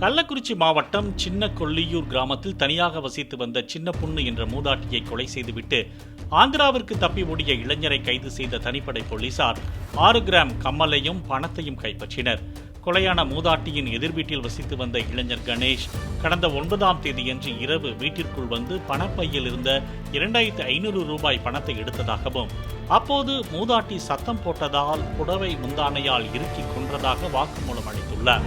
கள்ளக்குறிச்சி மாவட்டம் சின்ன கொல்லியூர் கிராமத்தில் தனியாக வசித்து வந்த சின்ன பொண்ணு என்ற மூதாட்டியை கொலை செய்துவிட்டு ஆந்திராவிற்கு தப்பி ஓடிய இளைஞரை கைது செய்த தனிப்படை போலீசார் ஆறு கிராம் கம்மலையும் பணத்தையும் கைப்பற்றினர். கொலையான மூதாட்டியின் எதிர் வீட்டில் வசித்து வந்த இளைஞர் கணேஷ் கடந்த ஒன்பதாம் தேதியன்று இரவு வீட்டிற்குள் வந்து பணப்பையில் இருந்த இரண்டாயிரத்து ஐநூறு ரூபாய் பணத்தை எடுத்ததாகவும் அப்போது மூதாட்டி சத்தம் போட்டதால் புடவை முந்தானையால் இறுக்கி கொன்றதாக வாக்குமூலம் அளித்துள்ளார்.